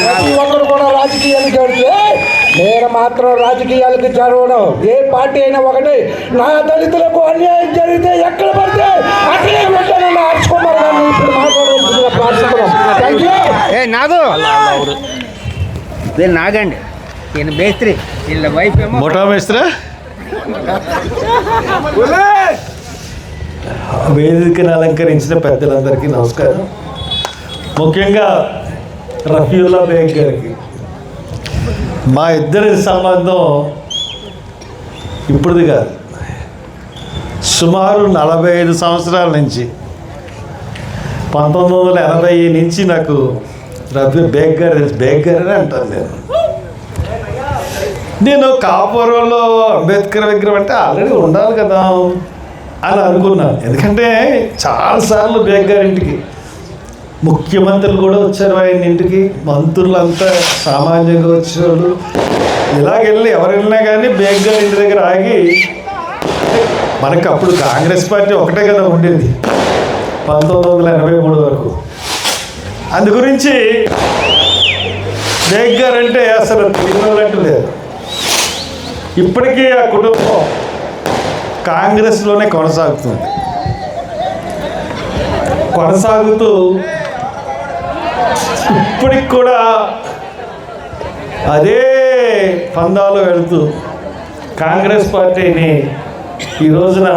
ప్రతి ఒక్కరు కూడా రాజకీయాలకు వెళ్తే నేను మాత్రం రాజకీయాలకు చదవడం ఏ పార్టీ అయినా ఒకటి నా దళితులకు అన్యాయం జరిగితే ఎక్కడ పడితే అక్కడే ఉంటానన్న హర్షకుమార్ గారిని ఇప్పుడు నాగు వీళ్ళు నాగండి. ఈయన మేస్త్రి. వీళ్ళ వైఫ్ ఏమో మోటా మేస్త్రా? వేదికను అలంకరించిన పెద్దలందరికీ నమస్కారం. ముఖ్యంగా రఫీవుల్లా బేగ్ గారికి. మా ఇద్దరి సంబంధం ఇప్పుడుది కాదు. సుమారు నలభై ఐదు సంవత్సరాల నుంచి పంతొమ్మిది వందల ఎనభై నుంచి నాకు రఫీ బేగ్ గారు తెలుసు. బేగ్ గారని అంటాను నేను. నేను కాపురంలో అంబేద్కర్ విగ్రహం అంటే ఆల్రెడీ ఉండాలి కదా. అని అనుకున్నాను. ఎందుకంటే చాలాసార్లు బేగ్ గారి ఇంటికి ముఖ్యమంత్రులు కూడా వచ్చారు ఆయన ఇంటికి. మంత్రులంతా సామాన్యంగా వచ్చేవాళ్ళు ఇలాగెళ్ళి ఎవరు వెళ్ళినా కానీ బేగ్ గారి ఇంటి దగ్గర ఆగి మనకి అప్పుడు కాంగ్రెస్ పార్టీ ఒకటే కదా ఉండేది. పంతొమ్మిది వందల ఎనభై మూడు వరకు. అందు గురించి బేగ్ గారు అంటే అసలు తెలియనట్టు లేదు. ఇప్పటికీ ఆ కుటుంబం కాంగ్రెస్లోనే కొనసాగుతుంది. కొనసాగుతూ ఇప్పటికి కూడా అదే పందాలు వెళుతూ కాంగ్రెస్ పార్టీని ఈ రోజున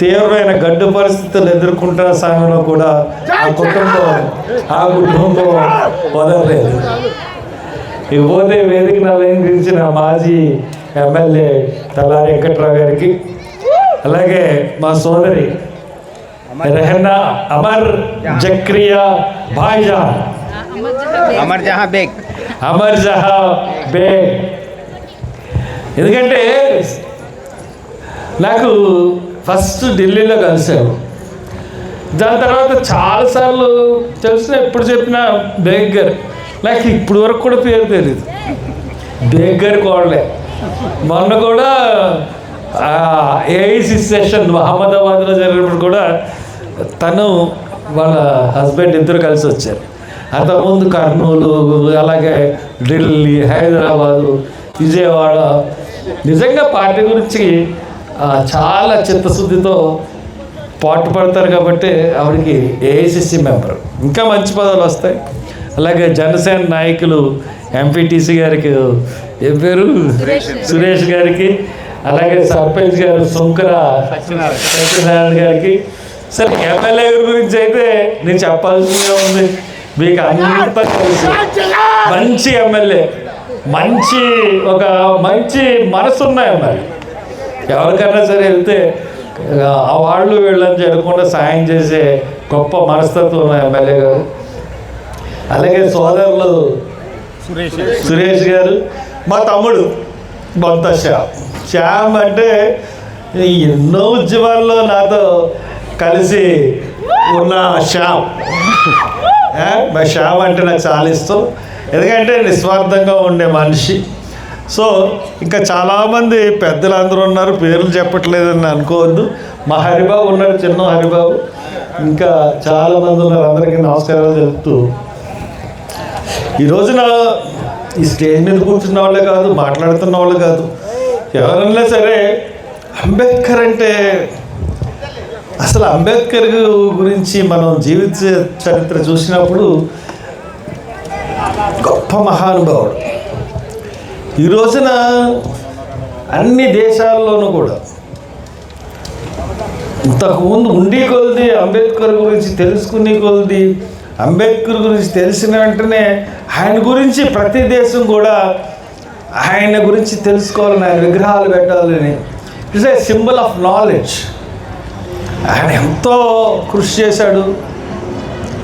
తీవ్రమైన గడ్డు పరిస్థితులు ఎదుర్కొంటున్న సమయంలో కూడా ఆ కుటుంబం ఆ కుటుంబం వదలలేదు. ఇకపోతే వేదికను అలంకరించిన మాజీ ఎమ్మెల్యే తలారి వెంకట్రావు గారికి అలాగే మా సోదరి రెహనా అమర్ జక్రియా భాయిజాన్. అమర్ జహా బేగ్. అమర్ జహా బేగ్. ఎందుకంటే నాకు ఫస్ట్ ఢిల్లీలో కలిసాను దాని తర్వాత చాలాసార్లు తెలిసిన ఎప్పుడు చెప్పిన బేగ్ గారు. నాకు ఇప్పుడు వరకు కూడా పేరు తెలియదు బేగ్ గారి కోడలే. మొన్న కూడా ఏఐసి సెషన్ అహ్మదాబాద్లో జరిగినప్పుడు కూడా తను వాళ్ళ హస్బెండ్ ఇద్దరు కలిసి వచ్చారు. అంతకుముందు కర్నూలు అలాగే ఢిల్లీ హైదరాబాదు విజయవాడ నిజంగా పార్టీ గురించి చాలా చిత్తశుద్ధితో పాటు పడతారు కాబట్టి ఆవిడకి ఏఐసిసి మెంబర్ ఇంకా మంచి పదాలు వస్తాయి. అలాగే జనసేన నాయకులు ఎంపీటీసీ గారికి ఏం పేరు? సురేష్. గారికి అలాగే సర్పంచ్ గారు సుంకర సత్యనారాయణ గారికి. సరే ఎమ్మెల్యే గురించి అయితే నేను చెప్పాల్సిందే ఉంది. మీకు అంతా తెలుసు మంచి ఎమ్మెల్యే మంచి ఒక మంచి మనసున్న ఎమ్మెల్యే ఎవరికైనా సరే వెళ్తే ఆ వాళ్ళు వీళ్ళని చేయకుండా సాయం చేసే గొప్ప మనస్తత్వం ఉన్న ఎమ్మెల్యే గారు. అలాగే సోదరులు సురేష్ గారు. మా తమ్ముడు బొంత శ్యామ్. శ్యామ్ అంటే ఎన్నో ఉద్యమాల్లో నాతో కలిసి ఉన్న శ్యామ్. మా శ్యామ్ అంటే నాకు చాలా ఇష్టం. ఎందుకంటే నిస్వార్థంగా ఉండే మనిషి. సో ఇంకా చాలామంది పెద్దలు అందరూ ఉన్నారు పేర్లు చెప్పట్లేదని అనుకోవద్దు. మా హరిబాబు ఉన్నాడు చిన్న హరిబాబు. ఇంకా చాలామంది ఉన్నారు అందరికీ నమస్కారాలు చెప్తూ ఈ రోజున ఈ స్టేజ్ మీద కూర్చున్న వాళ్ళే కాదు మాట్లాడుతున్న వాళ్ళు కాదు. ఎవరన్నా సరే అంబేద్కర్ అంటే అసలు అంబేద్కర్ గురించి మనం జీవిత చరిత్ర చూసినప్పుడు గొప్ప మహానుభావుడు. ఈ రోజున అన్ని దేశాల్లోనూ కూడా ఇంతకుముందు ఉండి కొలది అంబేద్కర్ గురించి తెలుసుకునే కొలది అంబేద్కర్ గురించి తెలిసిన వెంటనే ఆయన గురించి ప్రతి దేశం కూడా ఆయన గురించి తెలుసుకోవాలని ఆయన విగ్రహాలు పెట్టాలని. It's a symbol of knowledge ఆయన ఎంతో కృషి చేశాడు.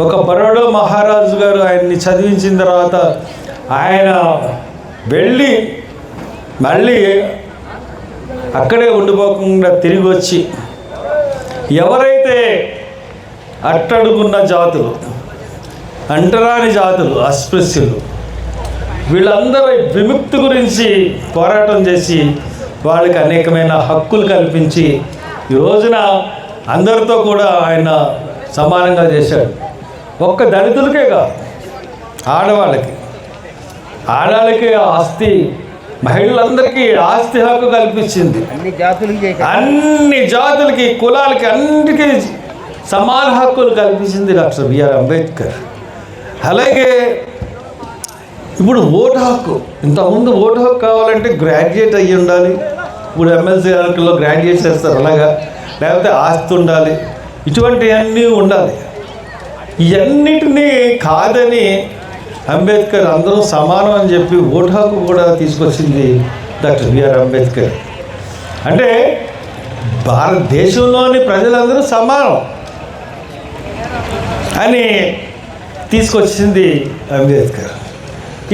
ఒక బరోడో మహారాజు గారు ఆయన్ని చదివించిన తర్వాత ఆయన వెళ్ళి మళ్ళీ అక్కడే ఉండిపోకుండా తిరిగి వచ్చి ఎవరైతే అట్టడుగున్న జాతులు అంటరాని జాతులు అస్పృశ్యులు. వీళ్ళందరూ విముక్తి గురించి పోరాటం చేసి వాళ్ళకి అనేకమైన హక్కులు కల్పించి ఈ రోజున అందరితో కూడా ఆయన సమానంగా చేశాడు. ఒక్క దళితులకే కాదు ఆడవాళ్ళకి. ఆడవాళ్ళకి ఆస్తి మహిళలందరికీ ఆస్తి హక్కు కల్పించింది. అన్ని జాతులకి అన్ని జాతులకి కులాలకి అన్నిటికీ సమాన హక్కులు కల్పించింది డాక్టర్ బిఆర్ అంబేద్కర్. అలాగే ఇప్పుడు ఓటు హక్కు ఇంతకుముందు ఓటు హక్కు కావాలంటే గ్రాడ్యుయేట్ అయ్యి ఉండాలి. ఇప్పుడు ఎమ్మెల్సీ హక్కులో గ్రాడ్యుయేట్ చేస్తారు అలాగా. లేకపోతే ఆస్తి ఉండాలి. ఇటువంటివన్నీ ఉండాలి. ఇవన్నిటినీ కాదని అంబేద్కర్ అందరూ సమానం అని చెప్పి ఓటు హక్కు కూడా తీసుకొచ్చింది డాక్టర్ బిఆర్ అంబేద్కర్. అంటే భారతదేశంలోని ప్రజలందరూ సమానం. అని తీసుకొచ్చింది. అంబేద్కర్.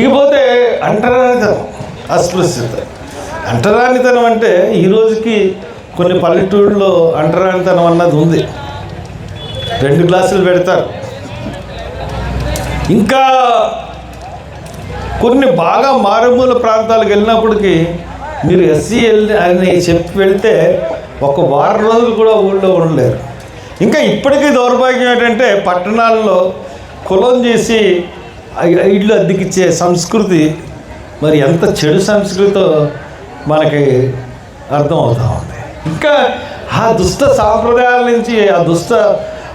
ఇకపోతే అంటరానితనం అస్పృశ్యత. అంటరానితనం అంటే ఈ రోజుకి కొన్ని పల్లెటూళ్ళలో అంటరానితనం అన్నది ఉంది. రెండు గ్లాసులు పెడతారు. ఇంకా కొన్ని బాగా మారుమూల ప్రాంతాలకు వెళ్ళినప్పటికీ మీరు ఎస్సీ వెళ్ళి అని చెప్పి వెళ్తే ఒక వారం రోజులు కూడా ఊళ్ళో ఉండలేరు. ఇంకా ఇప్పటికీ దౌర్భాగ్యం ఏంటంటే పట్టణాల్లో కులం చేసి ఇళ్ళు అద్దెకిచ్చే సంస్కృతి మరి ఎంత చెడు సంస్కృతో మనకి అర్థమవుతా ఉంది. ఇంకా ఆ దుష్ట సాంప్రదాయాల నుంచి ఆ దుష్ట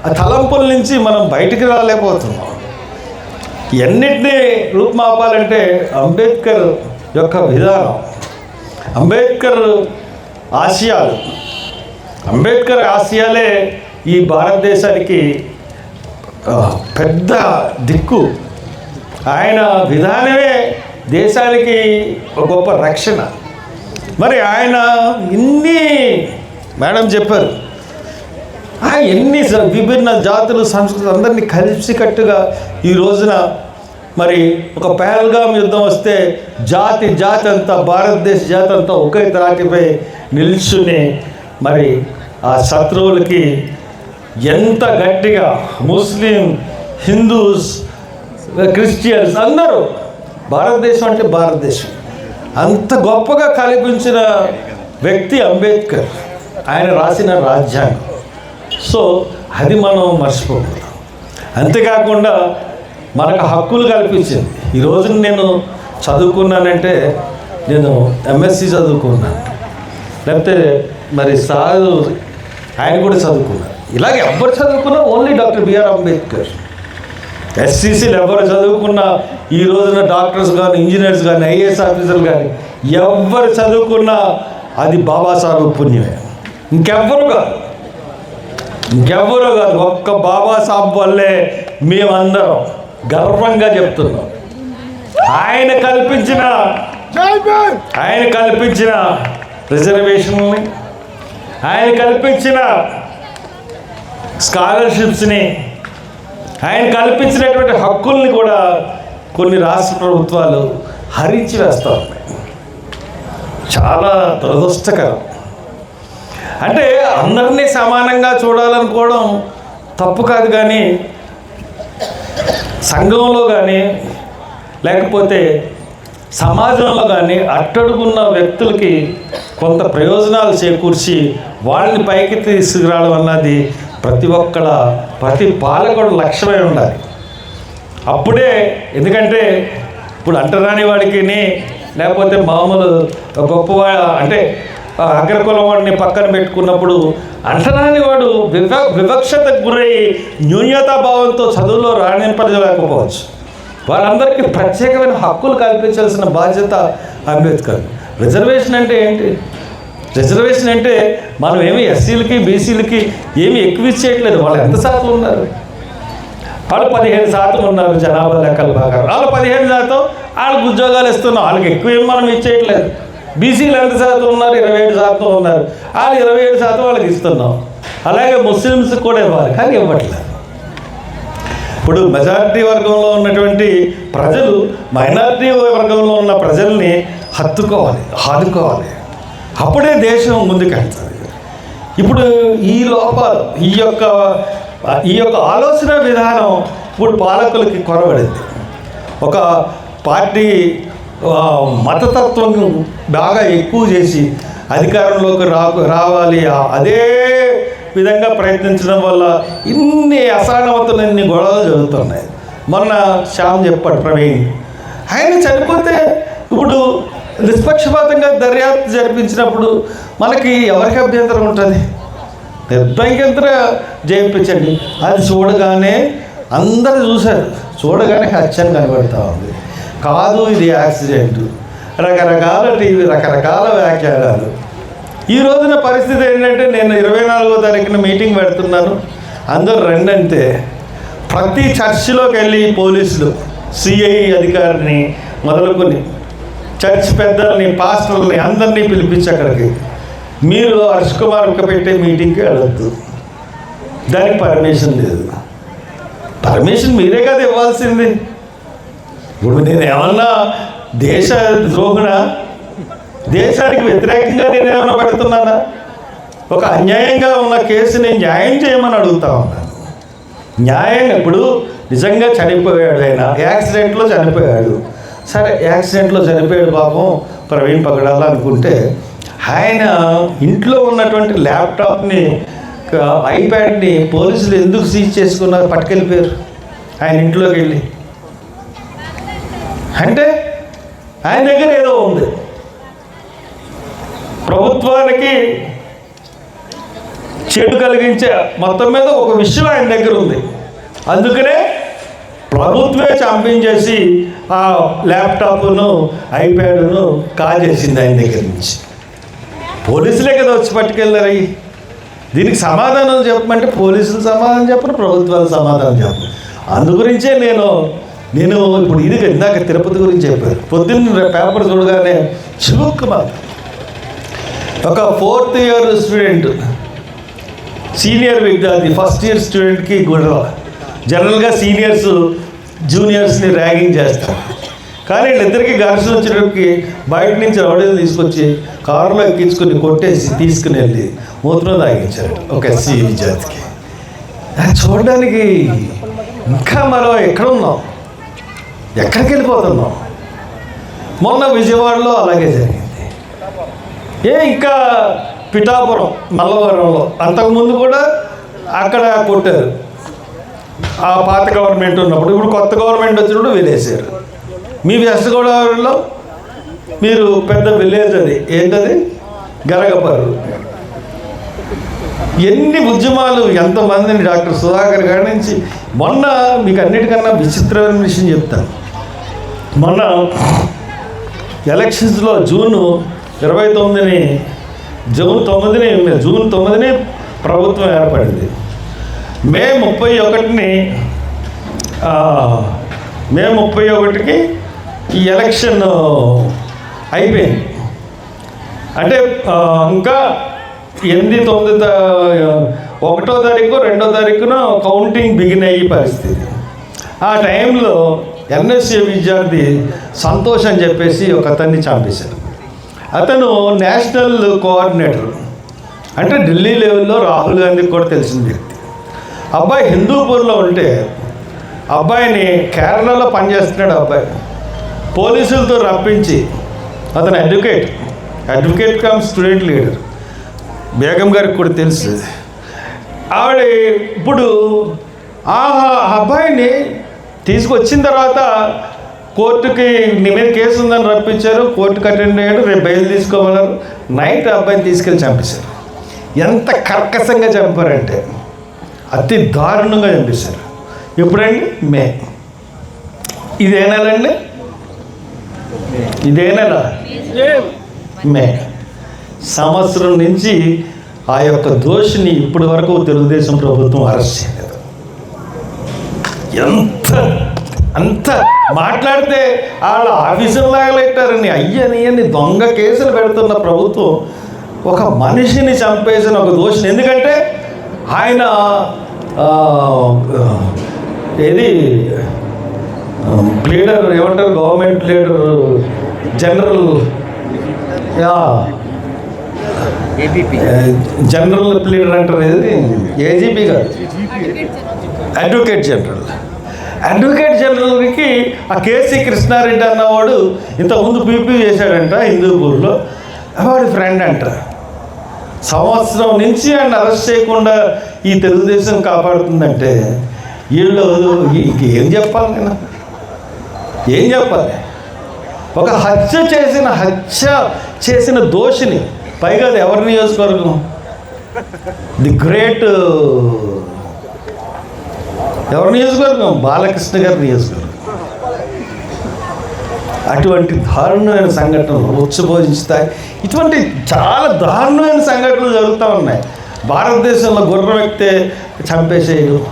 ఆ తలంపుల నుంచి మనం బయటికి రాలేకపోతున్నాం. ఎన్నిటినీ రూపుమాపాలంటే అంబేద్కర్ యొక్క విధానం. అంబేద్కర్ ఆశయాలు. అంబేద్కర్ ఆశయాలే ఈ భారతదేశానికి పెద్ద దిక్కు. ఆయన విధానమే దేశానికి ఒక గొప్ప రక్షణ. మరి ఆయన ఇన్ని మేడం చెప్పారు. ఆ ఎన్ని విభిన్న జాతులు సంస్కృతి అందరినీ కలిసికట్టుగా ఈ రోజున మరి ఒక పహల్గాం యుద్ధం వస్తే జాతి జాతి అంతా భారతదేశ జాతి అంతా ఒకే త్రాటిపై నిల్చుని మరి ఆ శత్రువులకి ఎంత గట్టిగా ముస్లిం హిందూస్ క్రిస్టియన్స్ అందరూ భారతదేశం అంటే భారతదేశం. అంత గొప్పగా కల్పించిన వ్యక్తి అంబేద్కర్. ఆయన రాసిన రాజ్యాంగం. సో అది మనం మర్చిపోకూడదు. అంతేకాకుండా మనకు హక్కులు కల్పించింది. ఈ రోజు నేను చదువుకున్నానంటే నేను ఎంఎస్సి చదువుకున్నాను. లేకపోతే మరి సారు ఆయన కూడా చదువుకున్నాను ఇలాగే ఎవరు చదువుకున్నా only doctor B R Ambedkar ఎస్సీసీలు ఎవరు చదువుకున్నా ఈ రోజున డాక్టర్స్ కానీ ఇంజనీర్స్ కానీ ఐఏఎస్ ఆఫీసర్లు కానీ ఎవరు చదువుకున్నా అది బాబాసాహెబ్ పుణ్యమే. ఇంకెవ్వరు కాదు. ఇంకెవ్వరు కాదు. ఒక్క బాబాసాహెబ్ వల్లే మేమందరం గర్వంగా చెప్తున్నాం. ఆయన కల్పించిన ఆయన కల్పించిన రిజర్వేషన్ని ఆయన కల్పించిన స్కాలర్షిప్స్ని ఆయన కల్పించినటువంటి హక్కుల్ని కూడా కొన్ని రాష్ట్ర ప్రభుత్వాలు హరించి వేస్తూ ఉన్నాయి. చాలా దురదృష్టకరం. అంటే అందరినీ సమానంగా చూడాలనుకోవడం తప్పు కాదు కానీ సంఘంలో కానీ లేకపోతే సమాజంలో కానీ అట్టడుగున్న వ్యక్తులకి కొంత ప్రయోజనాలు చేకూర్చి వాళ్ళని పైకి తీసుకురావడం అన్నది ప్రతి ఒక్కళ్ళ ప్రతి పాలకుడు లక్ష్యమై ఉండాలి. అప్పుడే ఎందుకంటే ఇప్పుడు అంటరాని వాడికి లేకపోతే మామూలు గొప్పవా అంటే ఆ అగ్రకులం వాడిని పక్కన పెట్టుకున్నప్పుడు అంటరాని వాడు వివ వివక్షతకు గురై న్యూన్యతాభావంతో చదువులో రాణింపజలేకపోవచ్చు వాళ్ళందరికీ ప్రత్యేకమైన హక్కులు కల్పించాల్సిన బాధ్యత అంబేద్కర్. రిజర్వేషన్ అంటే ఏంటి? రిజర్వేషన్ అంటే మనం ఏమి ఎస్సీలకి బీసీలకి ఏమి ఎక్కువ ఇచ్చేయట్లేదు వాళ్ళు ఎంత శాతం ఉన్నారు? వాళ్ళు పదిహేను శాతం ఉన్నారు జనాభా లెక్కల ప్రకారం. వాళ్ళు పదిహేను శాతం వాళ్ళకి ఉద్యోగాలు ఇస్తున్నాం. వాళ్ళకి ఎక్కువ ఏం మనం ఇచ్చేయట్లేదు బీసీలు ఎంత శాతం ఉన్నారు? ఇరవై ఏడు శాతం ఉన్నారు. వాళ్ళు ఇరవై ఏడు శాతం వాళ్ళకి ఇస్తున్నాం. అలాగే ముస్లిమ్స్ కూడా ఇవ్వాలి కానీ ఇవ్వట్లేదు. ఇప్పుడు మెజారిటీ వర్గంలో ఉన్నటువంటి ప్రజలు మైనారిటీ వర్గంలో ఉన్న ప్రజల్ని హత్తుకోవాలి ఆదుకోవాలి. అప్పుడే దేశం ముందుకెళ్తుంది ఇప్పుడు ఈ లోపాలు ఈ యొక్క ఈ యొక్క ఆలోచన విధానం ఇప్పుడు పాలకులకి కొరబడింది. ఒక పార్టీ మతతత్వం బాగా ఎక్కువ చేసి అధికారంలోకి రా రావాలి. అదే విధంగా ప్రయత్నించడం వల్ల ఇన్ని అసానవతలు ఇన్ని గొడవలు జరుగుతున్నాయి. మొన్న శ్యామ్ చెప్పాడు ప్రవీణ్ ఆయన చనిపోతే ఇప్పుడు నిష్పక్షపాతంగా దర్యాప్తు జరిపించినప్పుడు మనకి ఎవరికి అభ్యంతరం ఉంటుంది? నిర్భయంగా చేయించండి అది చూడగానే అందరూ చూశారు. చూడగానే హత్యని కనబడతా ఉంది. కాదు ఇది యాక్సిడెంట్. రకరకాల టీవీ రకరకాల వ్యాఖ్యానాలు. ఈ రోజున పరిస్థితి ఏంటంటే నేను ఇరవై నాలుగో తారీఖున మీటింగ్ పెడుతున్నాను. అందరూ రెండంటే ప్రతి చర్చిలోకి వెళ్ళి పోలీసులు సిఐ అధికారిని మొదలుకొని చర్చ్ పెద్దల్ని పాస్టర్ని అందరినీ పిలిపించి అక్కడికి. మీరు హర్ష్ కుమార్ పెట్టే మీటింగ్కి వెళ్ళొద్దు. దానికి పర్మిషన్ లేదు. పర్మిషన్ మీరే కదా ఇవ్వాల్సింది. ఇప్పుడు నేను ఏమన్నా దేశ ద్రోహున? దేశానికి వ్యతిరేకంగా నేను ఏమైనా పెడుతున్నానా? ఒక అన్యాయంగా ఉన్న కేసుని న్యాయం చేయమని అడుగుతా ఉన్నాను న్యాయం ఇప్పుడు నిజంగా చనిపోయాడు ఆయన యాక్సిడెంట్లో చనిపోయాడు. సరే యాక్సిడెంట్లో చనిపోయాడు పాపం ప్రవీణ్ పగడాల అనుకుంటే ఆయన ఇంట్లో ఉన్నటువంటి ల్యాప్టాప్ని ఐప్యాడ్ని పోలీసులు ఎందుకు సీజ్ చేసుకున్నారు? పట్టుకెళ్ళిపోయారు. ఆయన ఇంట్లోకి వెళ్ళి. అంటే ఆయన దగ్గర ఏదో ఉంది. ప్రభుత్వానికి చెడు కలిగించే మొత్తం మీద ఒక విషయం ఆయన దగ్గర ఉంది. అందుకనే ప్రభుత్వమే చంపించేసి ఆ ల్యాప్టాప్ను ఐప్యాడ్ను కాజేసింది ఆయన దగ్గర నుంచి. పోలీసులే కదా వచ్చి పట్టుకెళ్ళారు అవి దీనికి సమాధానం చెప్పమంటే పోలీసులు సమాధానం చెప్పరు ప్రభుత్వాలు సమాధానం చెప్పరు. అందు గురించే నేను నేను ఇప్పుడు ఇది ఇందాక తిరుపతి గురించి చెప్పారు పొద్దున్న పేపర్ చూడగానే చివుక్కుమార్ ఒక ఫోర్త్ ఇయర్ స్టూడెంట్ సీనియర్ విద్యార్థి ఫస్ట్ ఇయర్ స్టూడెంట్కి గొడవ. జనరల్గా సీనియర్స్ జూనియర్స్ని ర్యాగింగ్ చేస్తారు కానీ వీళ్ళిద్దరికీ ఘర్షణ వచ్చేటప్పటికి బయట నుంచి రౌడీలు తీసుకొచ్చి కారులో ఎక్కించుకొని కొట్టేసి తీసుకుని వెళ్ళి మూత్రం తాగించారు. ఒక ఎస్సీ విద్యార్థికి అది చూడడానికి ఇంకా మనం ఎక్కడ ఉన్నాం ఎక్కడికి వెళ్ళిపోతున్నాం మొన్న విజయవాడలో అలాగే జరిగింది. ఏ ఇంకా పిఠాపురం మల్లవరంలో అంతకుముందు కూడా అక్కడ కొట్టారు. ఆ పాత గవర్నమెంట్ ఉన్నప్పుడు ఇప్పుడు కొత్త గవర్నమెంట్ వచ్చినప్పుడు వెళ్ళేశారు. మీ వెస్ట్ గోదావరిలో మీరు పెద్ద విలేజ్ అది. ఏంటది? గరగపారు ఎన్ని ఉద్యమాలు ఎంతమందిని డాక్టర్ సుధాకర్ గారి నుంచి మొన్న మీకు అన్నిటికన్నా విచిత్రమైన విషయం చెప్తాను. మొన్న ఎలక్షన్స్లో జూను ఇరవై తొమ్మిదిని జూన్ తొమ్మిదిని జూన్ తొమ్మిదిని ప్రభుత్వం ఏర్పడింది. మే ముప్పై ఒకటిని మే ముప్పై ఒకటికి ఈ ఎలక్షన్ అయిపోయింది. అంటే ఇంకా ఎనిమిది తొమ్మిది ఒకటో తారీఖు రెండో తారీఖున కౌంటింగ్ బిగిన్ అయ్యే పరిస్థితి. ఆ టైంలో ఎన్ఎస్ఏ విద్యార్థి సంతోష్ అని చెప్పేసి ఒక అతన్ని చంపేశారు. అతను నేషనల్ కోఆర్డినేటర్. అంటే ఢిల్లీ లెవెల్లో రాహుల్ గాంధీకి కూడా తెలిసిన వ్యక్తి. అబ్బాయి హిందూపూర్లో ఉంటే అబ్బాయిని కేరళలో పనిచేస్తున్నాడు అబ్బాయి. పోలీసులతో రప్పించి అతను advocate. Advocate cum student leader. Begum గారికి కూడా తెలుసు. ఆవిడ ఇప్పుడు ఆ అబ్బాయిని తీసుకొచ్చిన తర్వాత కోర్టుకి నీ మీద కేసు ఉందని రప్పించారు. కోర్టుకి అటెండ్ అయ్యాడు. రేపు బయలు తీసుకోమన్నారు. నైట్ ఆ అబ్బాయిని తీసుకెళ్ళి చంపేశారు. ఎంత కర్కశంగా చంపారంటే. అతి దారుణంగా చంపేశారు ఎప్పుడండి? మే. ఇదే నెలండి? ఇదే నెల? మే. సంవత్సరం నుంచి ఆ యొక్క దోషిని ఇప్పటి వరకు తెలుగుదేశం ప్రభుత్వం అరెస్ట్ చేయలేదు. ఎంత అంత మాట్లాడితే వాళ్ళ ఆఫీసులు లాగలెట్టారని అయ్యని అని దొంగ కేసులు పెడుతున్న ప్రభుత్వం ఒక మనిషిని చంపేసిన ఒక దోషిని. ఎందుకంటే ఆయన ఏది లీడర్ ఏమంటారు? Government leader general general leader అంటారు ఏది? ఏజీపీ కాదు అడ్వకేట్ జనరల్. అడ్వకేట్ జనరల్కి ఆ కేసీ కృష్ణారెడ్డి అన్నవాడు ఇంతకుముందు పీపీ చేశాడంట హిందూపూర్లో. వాడి ఫ్రెండ్ అంట. సంవత్సరం నుంచి ఆయన అరెస్ట్ చేయకుండా ఈ తెలుగుదేశం కాపాడుతుందంటే వీళ్ళు ఇంక ఏం చెప్పాలి నేను? ఏం చెప్పాలి? ఒక హత్య చేసిన హత్య చేసిన దోషిని పైగా అది ఎవరి నియోజకవర్గం? ది గ్రేట్ ఎవరి నియోజకవర్గం? బాలకృష్ణ గారి నియోజకవర్గం. అటువంటి దారుణమైన సంఘటనలు ఉచ్చబోధిస్తాయి ఇటువంటి చాలా దారుణమైన సంఘటనలు జరుగుతూ ఉన్నాయి. భారతదేశంలో గుర్రం ఎక్కితే చంపేసేయడం.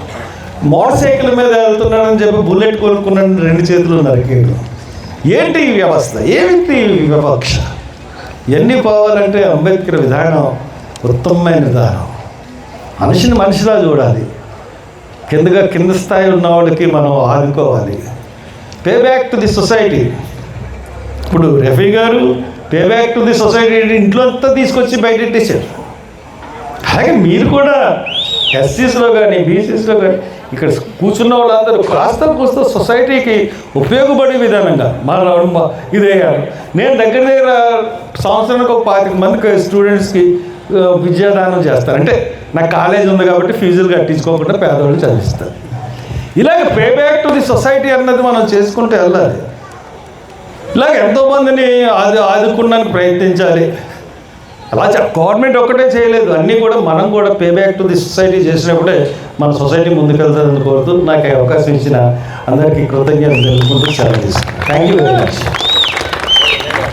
మోటార్ సైకిల్ మీద వెళ్తున్నాడని చెప్పి బుల్లెట్ కొనుక్కున్నాడని రెండు చేతులు నరికేయడం. ఏంటి ఈ వ్యవస్థ? ఏమిటి వివక్ష? ఎన్ని పోవాలంటే అంబేద్కర్ విధానం ఉత్తమమైన విధానం. మనిషిని మనిషిలా చూడాలి. కిందగా కింద స్థాయి ఉన్న వాళ్ళకి మనం ఆదుకోవాలి. Pay back to the society ఇప్పుడు రఫీ గారు pay back to the society ఇంట్లో అంతా తీసుకొచ్చి బయటెట్టేశారు అలాగే మీరు కూడా ఎస్సీస్లో కానీ బీసీస్లో కానీ ఇక్కడ కూర్చున్న వాళ్ళందరూ కాస్త కూస్త సొసైటీకి ఉపయోగపడే విధానంగా మా మా- ఇదయ్యారు. నేను దగ్గర దగ్గర సంవత్సరానికి ఒక పాతిక మందికి స్టూడెంట్స్కి విద్యాదానం చేస్తాను. అంటే నాకు కాలేజ్ ఉంది కాబట్టి ఫీజులు కట్టించుకోకుండా పేదవాళ్ళు చదివిస్తారు. ఇలాగ pay back to the society అన్నది మనం చేసుకుంటే వెళ్ళాలి. ఇలాగ ఎంతోమందిని ఆది ఆదుకున్నానికి ప్రయత్నించాలి. అలా చె- గవర్నమెంట్ ఒక్కటే చేయలేదు. అన్నీ కూడా మనం కూడా pay back to the society చేసినప్పుడే మన సొసైటీ ముందుకెళ్తుందని కోరుతూ నాకు అవకాశం ఇచ్చిన అందరికీ కృతజ్ఞతలు తెలుపుకుంటూ సెలవు తీసుకున్నాను థ్యాంక్ యూ వెరీ మచ్